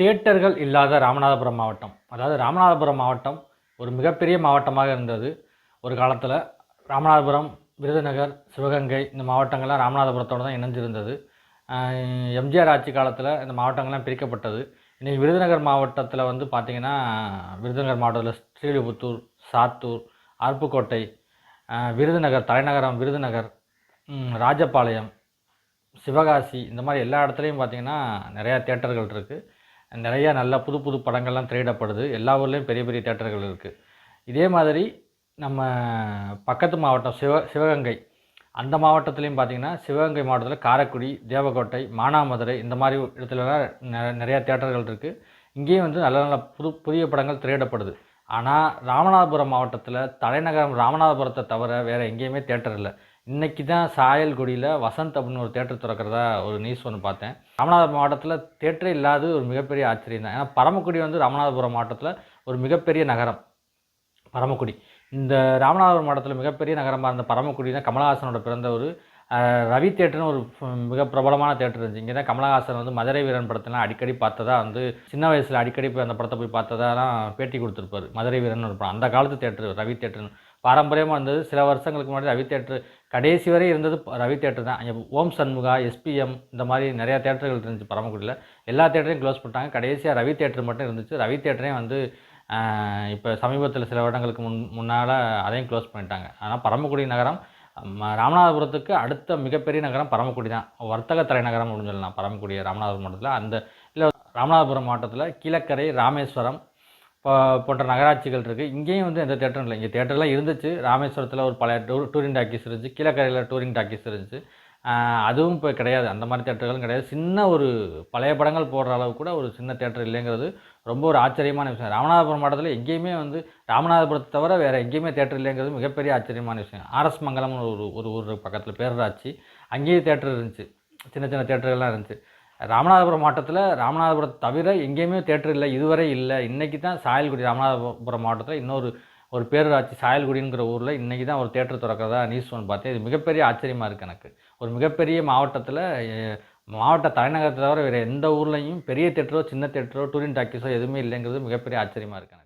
தியேட்டர்கள் இல்லாத ராமநாதபுரம் மாவட்டம். அதாவது ராமநாதபுரம் மாவட்டம் ஒரு மிகப்பெரிய மாவட்டமாக இருந்தது. ஒரு காலத்தில் ராமநாதபுரம் விருதுநகர் சிவகங்கை இந்த மாவட்டங்கள்லாம் ராமநாதபுரத்தோடு தான் இணைஞ்சிருந்தது. எம்ஜிஆர் ஆட்சி காலத்தில் இந்த மாவட்டங்கள்லாம் பிரிக்கப்பட்டது. இன்றைக்கி விருதுநகர் மாவட்டத்தில் வந்து பார்த்திங்கன்னா விருதுநகர் மாவட்டத்தில் ஸ்ரீவில்லிபுத்தூர் சாத்தூர் அருப்புக்கோட்டை விருதுநகர் தலைநகரம் விருதுநகர் ராஜபாளையம் சிவகாசி இந்த மாதிரி எல்லா இடத்துலையும் பார்த்தீங்கன்னா நிறையா தேட்டர்கள் இருக்குது நிறையா நல்ல புது புது படங்கள்லாம் திரையிடப்படுது. எல்லா ஊர்லேயும் பெரிய பெரிய தேட்டர்கள் இருக்குது இதே மாதிரி நம்ம பக்கத்து மாவட்டம் சிவ சிவகங்கை அந்த மாவட்டத்துலேயும் பார்த்தீங்கன்னா சிவகங்கை மாவட்டத்தில் காரைக்குடி தேவக்கோட்டை மானாமதுரை இந்த மாதிரி இடத்துலலாம் நிறையா தேட்டர்கள் இருக்குது இங்கேயும் வந்து நல்ல நல்ல புது புதிய படங்கள் திரையிடப்படுது. ஆனால் ராமநாதபுரம் மாவட்டத்தில் தலைநகரம் ராமநாதபுரத்தை தவிர வேறு எங்கேயுமே தேட்டர் இல்லை. இன்னைக்கு தான் சாயல்குடியில் வசந்த் அப்படின்னு ஒரு தேட்டர் திறக்கிறதா ஒரு நியூஸ் ஒன்று பார்த்தேன். ராமநாதபுரம் மாவட்டத்தில் தேட்டரே இல்லாத ஒரு மிகப்பெரிய ஆச்சரியம் தான். ஏன்னா பரமக்குடி வந்து ராமநாதபுரம் மாவட்டத்தில் ஒரு மிகப்பெரிய நகரம். பரமக்குடி. இந்த ராமநாதபுரம் மாவட்டத்தில் மிகப்பெரிய நகரமாக இருந்த பரமக்குடி தான் கமலஹாசனோட பிறந்த ஒரு ரவி தேட்டர்னு ஒரு மிக பிரபலமான தேட்டர் இருந்துச்சு. இங்கே தான் கமலஹாசன் வந்து மதுரை வீரன் படத்தெல்லாம் அடிக்கடி பார்த்ததா வந்து சின்ன வயசில் அடிக்கடி போய் அந்த படத்தை போய் பார்த்ததாலாம் பேட்டி கொடுத்துருப்பாரு. மதுரை வீரன் ஒரு படம். அந்த காலத்து தேட்டர் ரவி தேட்டர்னு பாரம்பரியமாக இருந்தது. சில வருஷங்களுக்கு முன்னாடி ரவி தேட்டர் கடைசி வரை இருந்தது ரவி தேட்டர் தான். அங்கே ஓம் சண்முகா எஸ்பிஎம் இந்த மாதிரி நிறையா தேட்டர்கள் இருந்துச்சு பரமக்குடியில். எல்லா தேட்டரையும் க்ளோஸ் பண்ணிட்டாங்க. கடைசியாக ரவி தேட்டர் மட்டும் இருந்துச்சு. ரவி தேட்டரையும் வந்து இப்போ சமீபத்தில் சில வருடங்களுக்கு முன் முன்னால் அதையும் க்ளோஸ் பண்ணிட்டாங்க. ஆனால் பரமக்குடி நகரம் ராமநாதபுரத்துக்கு அடுத்த மிகப்பெரிய நகரம் பரமக்குடி தான். வர்த்தக தலைநகரம் அப்படின்னு சொல்லலாம். பரமக்குடி ராமநாதபுரம் மாவட்டத்தில். அந்த இல்லை ராமநாதபுரம் மாவட்டத்தில் கீழக்கரை ராமேஸ்வரம் போன்ற நகராட்சிகள் இருக்குது இங்கேயும் வந்து எந்த தேட்டரும் இல்லை. இங்கே தேட்டர்லாம் இருந்துச்சு. ராமேஸ்வரத்தில் ஒரு பழைய டூ டூரிங் டாக்கீஸ் இருந்துச்சு. கீழக்கரையில் டூரிங் டாக்கீஸ் இருந்துச்சு. அதுவும் இப்போ கிடையாது. அந்த மாதிரி தேட்டர்களும் கிடையாது. சின்ன ஒரு பழைய படங்கள் போடுற அளவு கூட ஒரு சின்ன தேட்டர் இல்லைங்கிறது ரொம்ப ஒரு ஆச்சரியமான விஷயம். ராமநாதபுரம் மாவட்டத்தில் எங்கேயுமே வந்து ராமநாதபுரத்தை தவிர வேறு எங்கேயுமே தேட்டர் இல்லைங்கிறது மிகப்பெரிய ஆச்சரியமான விஷயம். ஆர்எஸ் மங்கலம்னு ஒரு ஒரு ஊர் பக்கத்தில் பேரராட்சி. அங்கேயும் தேட்டர் இருந்துச்சு. சின்ன சின்ன தேட்டர்கள்லாம் இருந்துச்சு. ராமநாதபுரம் மாவட்டத்தில் ராமநாதபுரத்தை தவிர எங்கேயுமே தேட்டர் இல்லை. இதுவரை இல்லை. இன்றைக்கி தான் சாயல்குடி ராமநாதபுரம் மாவட்டத்தில் இன்னொரு ஒரு பேரூராட்சி சாயல்குடிங்கிற ஊரில் இன்றைக்கி தான் ஒரு தேட்டர் திறக்கிறதா நியூஸ் ஒன்று பார்த்தேன். இது மிகப்பெரிய ஆச்சரியமாக இருக்குது எனக்கு. ஒரு மிகப்பெரிய மாவட்டத்தில் மாவட்ட தலைநகரத்தை தவிர வேறு எந்த ஊர்லேயும் பெரிய தேட்டரோ சின்ன தேட்டரோ டூரின் டாக்கீஸோ எதுவுமே இல்லைங்கிறது மிகப்பெரிய ஆச்சரியமாக இருக்குது எனக்கு.